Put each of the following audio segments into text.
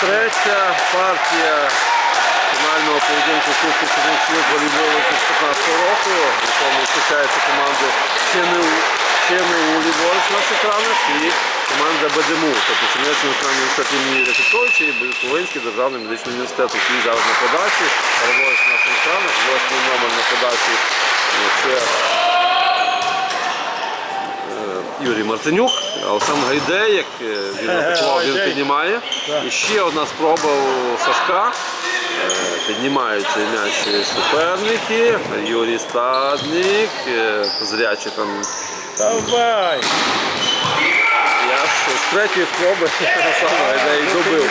Третя партія фінального поєдинку Кубку Чернівців волейболу 2015 року, в якому зустрічаються команди ЧНУ, ліворуч на екранах і команда БДМУ, тобто Чернівецький національний університет імені Рятиковича і Буковинський державний медичний університет, який зараз на подачі, переводить на наших екранах, восьмий номер на подачі. Це Юрій Мартинюк, Олександр Гайдей, як е, він атакував, він піднімає. І ще одна спроба у Сашка. Е, Піднімаються м'ячі суперники. Юрій Стадник, е, зрячий там. Давай! Я ж з третьої спроби Олександр Гайдей добив.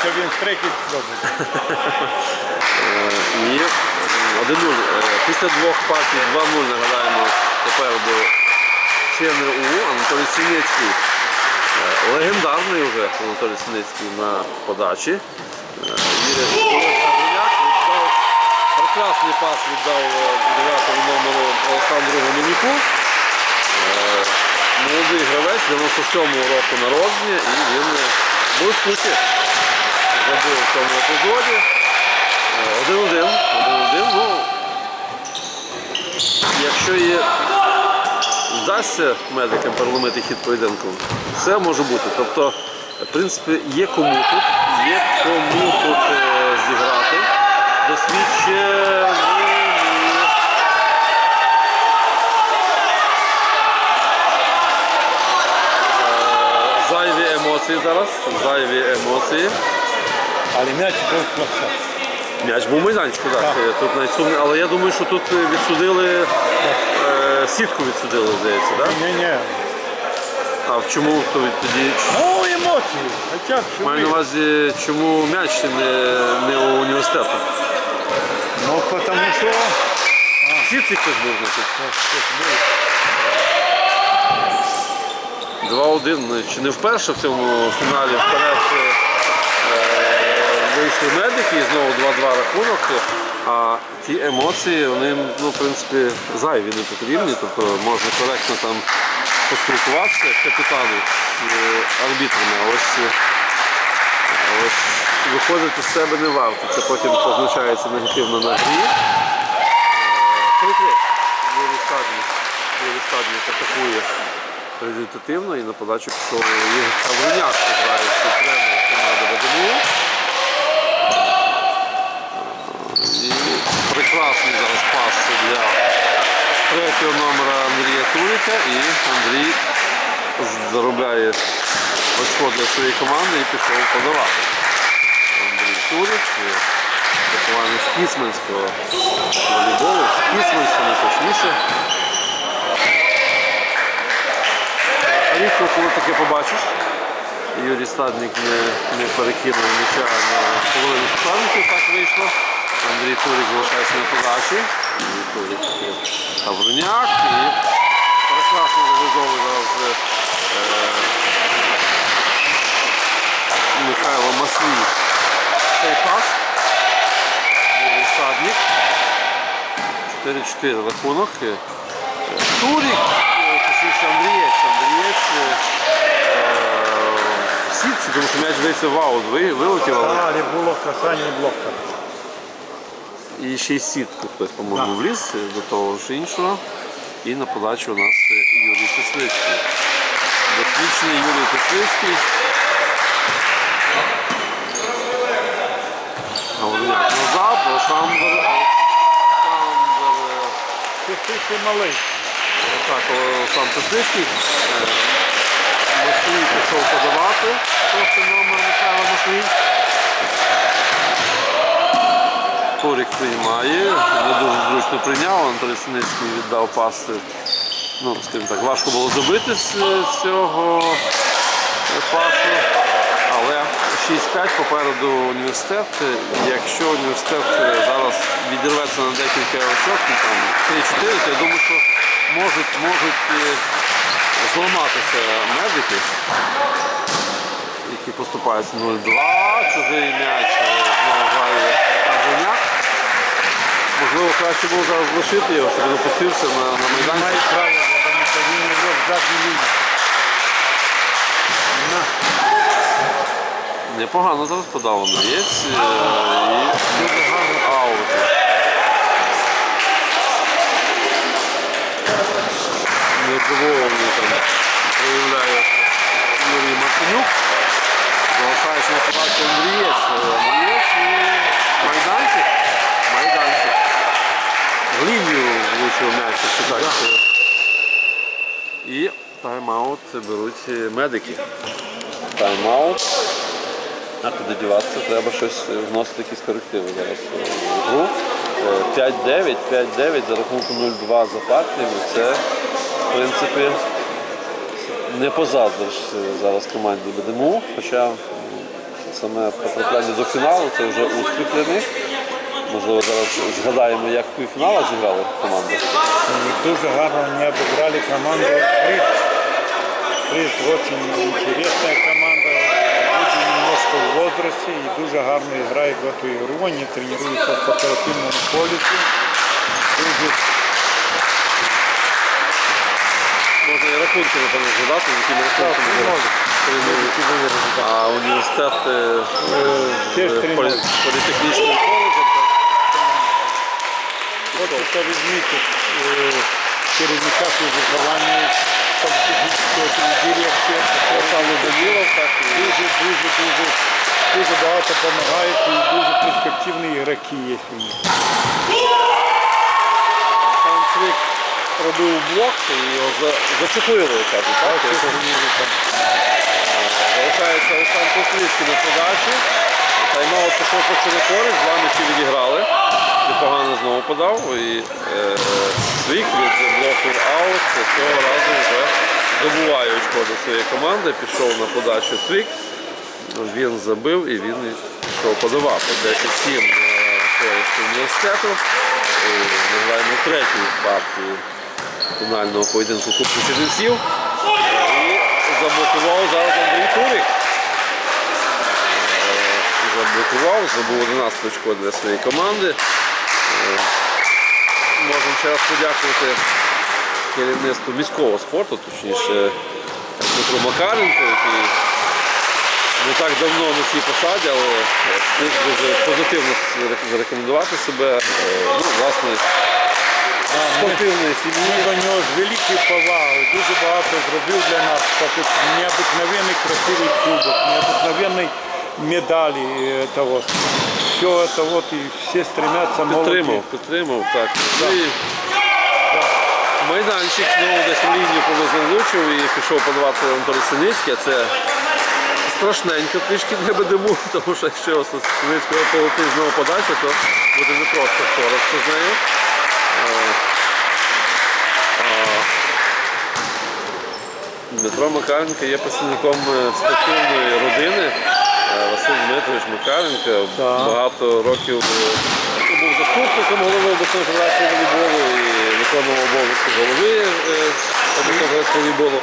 Що він третій зробить. Е, І 1-0. Е, Після двох партій 2-0 нагадаємо ЧНУ Анатолій Сіницький. Е, Легендарний вже Анатолій Сіницький на подачі. Е, прекрасний пас віддав 9 номеру Олександру Гомоніку. Е, Молодий гравець 97-го року народження і він е, блискуче забив в цьому епізоді. Е, 1-1. 1-1. Ну, якщо і вдасться медикам переломити хід поєдинку, все може бути. Тобто, в принципі, є кому тут, є кому тут е, зіграти. Досвідчені. Е, Зайві емоції зараз. Зайві емоції. Але м'яч був плохо. М'яч був майданчику, так. Тут навіть але я думаю, що тут відсудили сітку відсудили, здається, так? Ні-ні. А в чому то тоді? Ну, емоції. Хоча б що Маю на увазі, чому м'яч не, не у університету? Ну, тому що... Сітці хтось був, значить. 2-1. Ну, Чи не вперше в цьому фіналі вперед е, вийшли медики і знову 2-2 рахунок. А ті емоції, вони, ну, в принципі, зайві не потрібні. Тобто можна коректно там поспілкуватися капітану е, арбітрами. А ось, е, ось виходити з себе не варто. Це потім позначається негативно на грі. Стадник атакує результативно і на подачу пішов Ігор Тавриняк, граючий тренер команди ВДМУ. І прекрасний зараз пас для третього номера Турика. І Андрій заробляє очко для своєї команди і пішов подавати. Андрій Турик. Вихованець Кісменського волейболу, Кісменщини точніше. Рідко коли таке побачиш. Юрій Стадник не, не перекинув м'яча на половину суперників, так вийшло. Андрій Турик залишається на подачі. Андрій Турик Тавруняк і прекрасно реалізовує зараз е, Михайло Маслій цей пас. Юрій Стадник. 4-4 рахунок. Е, Турік, е, точніше Андрієць. Андрієць е, сітці, тому що м'яч здається в аут ви- вилетів, але Але було касання блока. і ще й сітку хтось, по-моєму, вліз до того ж іншого. І на подачу у нас е, Юрій Теслицький. Досвідчений Юрій Теслицький. Гавриняк назад, Олександр. Е, ти малий. Так, сам Теслицький. Маслій пішов подавати. Просто номер Михайло Маслій. Торік приймає, не дуже зручно прийняв, Анатолій Синицький віддав пас. Ну, скажімо так, важко було забити з з цього е, пасу. Але 6-5 попереду університет. Якщо університет е, зараз відірветься на декілька очок, ну, там 3-4, то я думаю, що можуть, можуть е, зламатися медики, які поступаються 0-2, чужий м'яч е, знову Арженяк. Можливо, краще було зараз лишити його, щоб він опустився на, на майданчик. Має право, тому що він його в задній лінії. На. Непогано зараз подав Андрієць. е, І Дуже гарно. аут. Незадоволений там проявляє Юрій Мартинюк. Залишається на подачі Андрієць. Андрієць і майданчик. Майданчик. Лінію влучив м'яч, якщо так. І тайм-аут беруть медики. Тайм-аут. А куди діватися, треба щось вносити якісь корективи зараз в гру. Е, 5-9, 5-9 за рахунком 0-2 за партіями. Це, в принципі, не позаздриш е, зараз команді БДМУ, хоча саме потрапляння до фіналу це вже успіх для них. Можливо, зараз згадаємо, як в півфіналах зіграли команди. Дуже гарно они обыграли команду Приз. Приз очень интересная команда. Люди немножко в возрасте и дуже гарно играют в эту игру. Они тренируются в кооперативном колледже. Дуже Можна і рахунки, напевно, згадати, з якими рахунками можуть. А університет е, е, політехнічним коледжем. Відмітити е, керівника фізикування, політехнічної дирекції. Олександр Данілов, Дуже, багато допомагають і дуже перспективні ігроки є у них. Сам Цвік робив блок і його за- зачепили, кажуть, так? Залишається Олександр Кострицький на подачі. Тайм-аут пішов по користь, два м'ячі відіграли. Непогано знову подав. І е, Свік від блоку аут цього разу вже добуває очко до своєї команди. Пішов на подачу Свік. Він забив і він пішов подавати. 10-7 на університету. Ми граємо третю партію фінального поєдинку Кубку Чернівців. І заблокував зараз Андрій Турик. Заблокував, забув 11 очко для своєї команди. Е, Можемо ще раз подякувати керівництву міського спорту, точніше Дмитру Макаренко, який не так давно на цій посаді, але встиг дуже позитивно зарекомендувати себе. Е, Ну, власне, спортивної сім'ї. Ми до нього з великою повагою дуже багато зробив для нас. Такий необыкновенний красивий кубок, необыкновенний медалі. е, Это. Все это вот и все стремятся Підтримав, молоді. підтримав, так. Ну і майданчик знову десь в лінію повезли влучив і пішов подавати Анатолій Синицький, це страшненько трішки для БДМУ, тому що якщо Синицького полетить знову подача, то буде не просто впоратися з нею. Е, Дмитро Макаренко є представником е, спортивної родини. Василь Дмитрович Так. багато років е, був заступником голови обласної федерації волейболу і виконував обов'язки голови е, обласної федерації волейболу.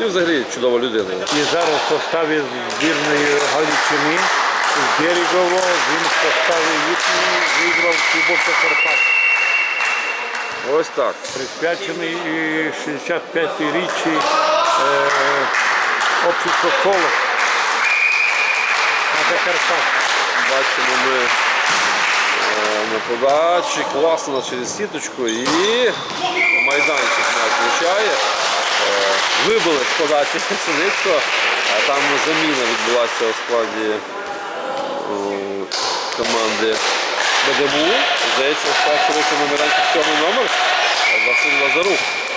І взагалі чудова людина. І зараз в составі збірної Галичини з Берегово він в составі їхній виграв Кубок Карпат. Ось так. присвячений 65-й річчі е, общества колос Бачимо ми е, на подачі, класно через сіточку і майданчик нас влучає. Е, Вибили з подачі Синицького, а там заміна відбулася у складі е, команди БДБУ. Здається, старший на майданчик сьомий номер Василь Лазарук.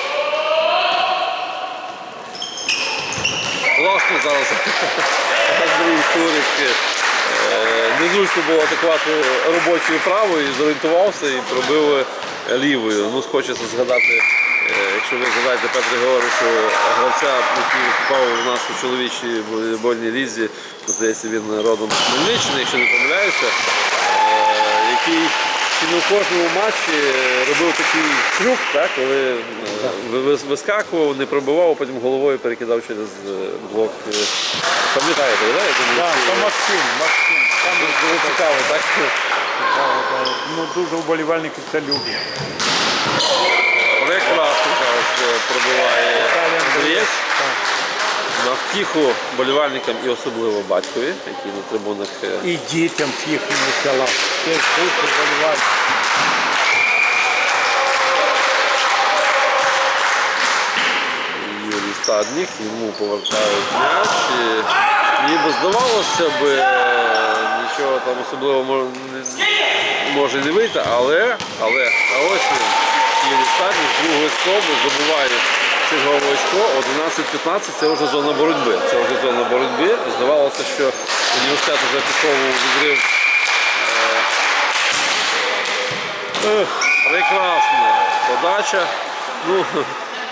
Класно зараз Андрій Турик. Е, Незручно було атакувати робочою правою, зорієнтувався і пробив лівою. Ну, хочеться згадати, е, якщо ви згадаєте Петра Георгійовича, гравця, який виступав у нас у чоловічій волейбольній лізі, здається, він родом з Хмельниччини, якщо не помиляюся, е, який чи не у кожному матчі робив такий трюк, так, коли е, вискакував, не пробивав, а потім головою перекидав через е, блок. Е, Пам'ятаєте, так? Я думаю, то Максим, Максим. Там Дуже цікаво, так? ну, дуже вболівальники це люблять. Прекрасно зараз е, пробиває Італія Андрієць. Так. На втіху болівальникам і особливо батькові, які на трибунах е, І дітям з їхнього села. Юрій Стаднік, йому повертають м'яч. Ніби здавалося б, е, нічого там особливо може не вийти, але, але а ось він. Юрій Стаднік з другої спроби забуває чергове очко. 11-15 це вже зона боротьби. Це вже зона боротьби. Здавалося, що університет вже пішов у відрив. Прекрасна подача. Ну,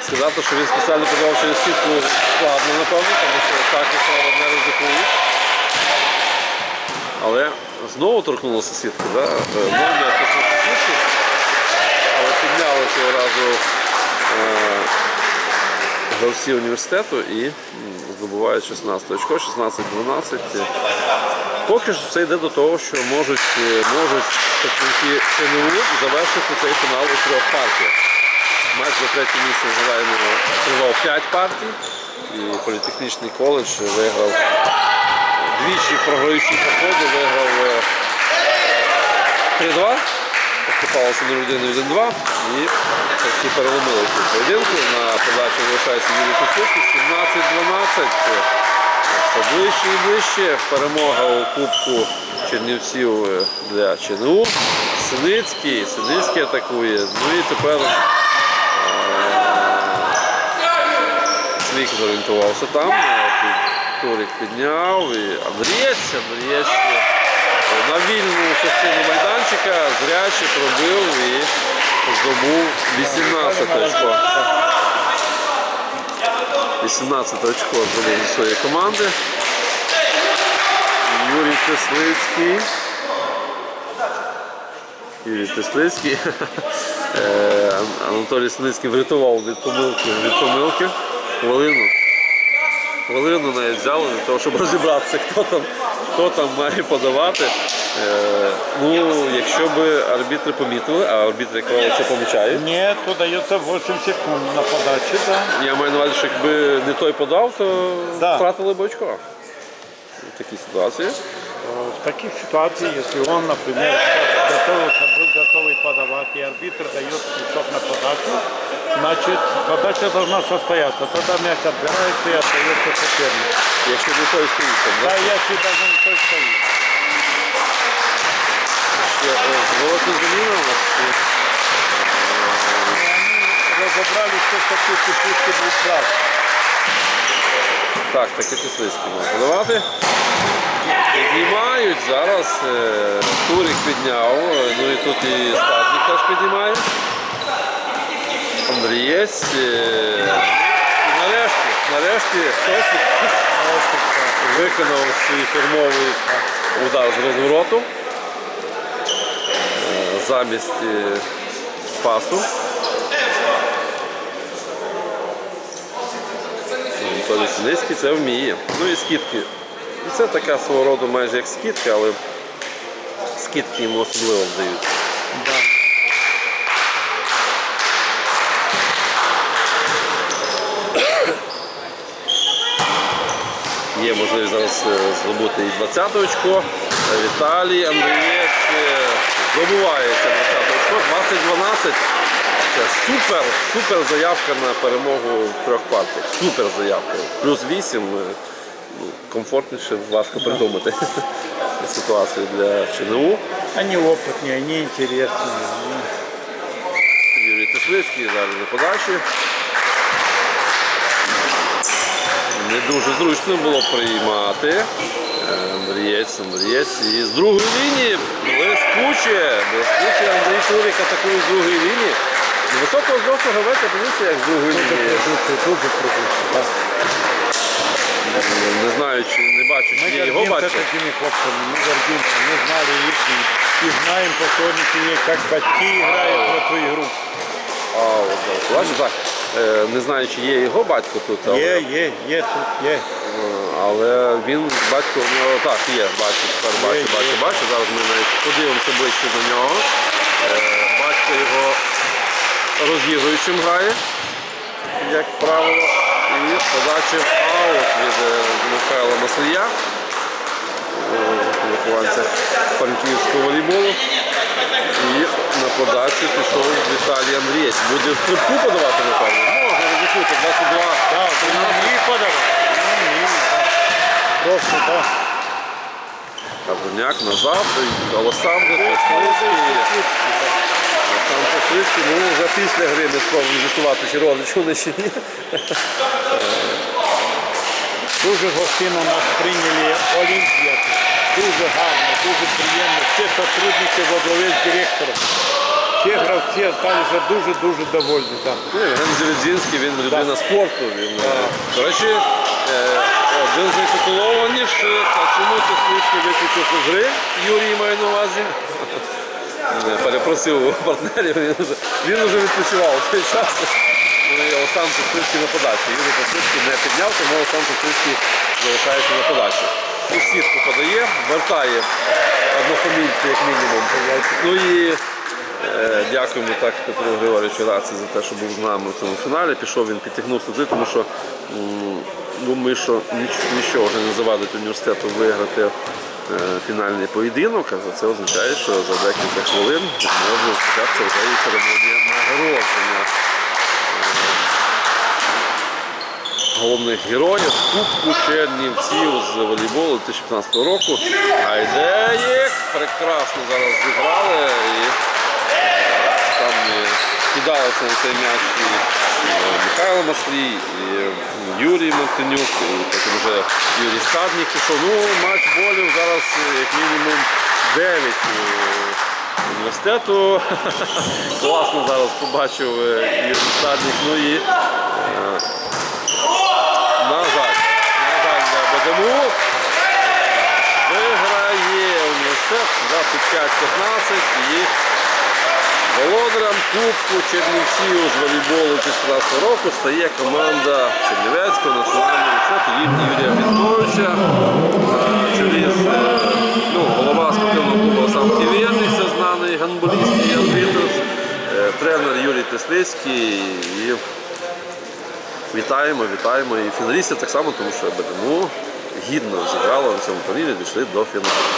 сказати, що він спеціально подавав через сітку складно, напевно, тому що так як не ризикують. Але знову торкнулося сітки, да? Е, номер торкнувся сітки, але підняли цього разу е, гравці університету і здобувають 16 очко, 16-12. Поки що все йде до того, що можуть, е, можуть працівники ЧНУ завершити цей фінал у трьох партіях. Матч за третє місце згадаємо тривав 5 партій. І політехнічний коледж виграв двічі програючі походи, виграв е, 3-2. Поступалося 0-1 1-2 і таки переломили цю поєдинку. На подачі залишається Юрій Косицький 17-12. Все ближче і ближче. Перемога у Кубку Чернівців е, для ЧНУ. Синицький, Синицький атакує. Ну і тепер е, Свік зорієнтувався там. е, Турик підняв і Андрієць, Андрієць на вільну частину майданчика зряче пробив і здобув 18 очко. 18 очко здобув зі своєї команди. Юрій Теслицький. Юрій Теслицький. Е, Анатолій Синицький врятував від помилки від помилки. Хвилину. Хвилину навіть взяли для того, щоб розібратися, хто там, хто там має подавати. Е, ну, якщо б арбітри помітили, а арбітри, як це помічають. Ні, то дається 8 секунд на подачі, да. Я маю на увазі, що якби не той подав, то Да. втратили б очко. В такій ситуації. В таких ситуациях, если он, например, готовился, был готовый подавать, и арбитр дает свисток на подачу, значит, подача должна состояться. Тогда мяч отбирается и отдается сопернику. Якщо не той стоїть, там, Да, если даже не той стоит. Ще е, заміна у нас. чи? Они разобрали все статистики двух прав. Так, таки Теслицький може подавати. Піднімають зараз. е, Турик підняв. е, Ну і тут і Статник теж піднімає. Андрієць. е, І нарешті, нарешті хтось виконав свій фірмовий удар з розвороту. Е, Замість е, пасу. Анатолій Синицький це вміє. Ну і скидки. І це така свого роду майже як скидка, але скидки йому особливо вдають. Да. Є можливість зараз е, здобути і 20 очко. Е, Віталій Андрієць е, здобувається 20 очко, 20-12. Це супер, супер заявка на перемогу в трьох партіях. Супер заявка. Плюс 8. е, ну, Комфортніше важко придумати ситуацію для ЧНУ. Они опытные, они интересные. они- Юрій Теслицький зараз на подачі. Не дуже зручно було приймати. Е, Андрієць, Андрієць. І з другої лінії блискуче. Блискуче Андрій Турик атакує з другої лінії. Високого зросту гравець, подивіться, як з другої Дуже лінії. прибутый, дуже прибутый. Да. Не знаю, чи не бачу, Мы чи я його гордимся бачу. такими хлопцами, мы гордимся, мы знали их и, и знаем по сегодняшний день, как батьки играют в эту игру. А, от, зараз. Бачиш, так. Е, Не знаю, чи є його батько тут, але, Є, є, є тут, є. але він, батько в нього так, є, бачу, тепер бачу, бачу, бачу. Зараз ми навіть подивимося ближче до нього. Е, Батько його розігруючим грає, як правило, і подача. нокаут від е, Михайла Маслія, е, вихованця франківського волейболу. І на подачу пішов Віталій Андрієць. Буде в стрибку подавати, напевно. Можна ризикнути, 22. Да, і Просто, так. Кабруняк назад, Олександр Послицький. Олександр Послицький, ну вже після гри ми спробуємо з'ясувати, чи родич вони чи ні. Дуже гостинно нас прийняли Олімпіади. Дуже гарно, дуже приємно. Всі сотрудники во з директором. Всі гравці залишилися дуже-дуже довольні. Так. Ну, Зеледзінський, він людина спорту. Він, е, до речі, один з найтитулованіших, а чому Послицький виключився з гри, Юрій має на увазі. Перепросив партнерів, він вже, він вже відпочивав в той час. Ну Олександр Послицький на подачі. Юрій Послицький не підняв, тому Олександр Послицький залишається на подачі. У сітку подає, вертає однофамільцю, як мінімум. Ну і Е, Дякуємо так Петру Григоровичу Раці за те, що був з нами у цьому фіналі. Пішов він підтягнув сюди, тому що думаю, що нічого вже не завадить університету виграти е, фінальний поєдинок, а це означає, що за декілька хвилин може розпочатися вже і церемонія нагородження е, головних героїв Кубку Чернівців з волейболу 2015 року. Гайдеїк прекрасно зараз зіграли і там е, кидалося на цей м'яч Михайло Маслій, і е, Юрій Мартинюк, і потім вже Юрій Стаднік пішов. Ну, матч болів зараз е, як мінімум 9 університету. Класно зараз побачив е, Юрій Стаднік. Ну і е, на жаль, на жаль, для БДМУ виграє університет 25-15 і володарем Кубку Чернівців з волейболу 2015 року стає команда Чернівецького національного університету імені Юрія Фітковича. А, Через е, ну, голова спортивного клубу Олександр Ківєрний, це знаний гандболіст і арбітр, е, тренер Юрій Теслицький. І Вітаємо, вітаємо і фіналістів так само, тому що БДМУ гідно зіграло на цьому турнірі, дійшли до фіналу.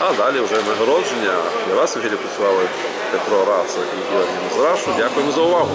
А далі вже нагородження. Для вас в ефірі працювали Петро Раца і Георгій Мазурашу. Дякуємо за увагу.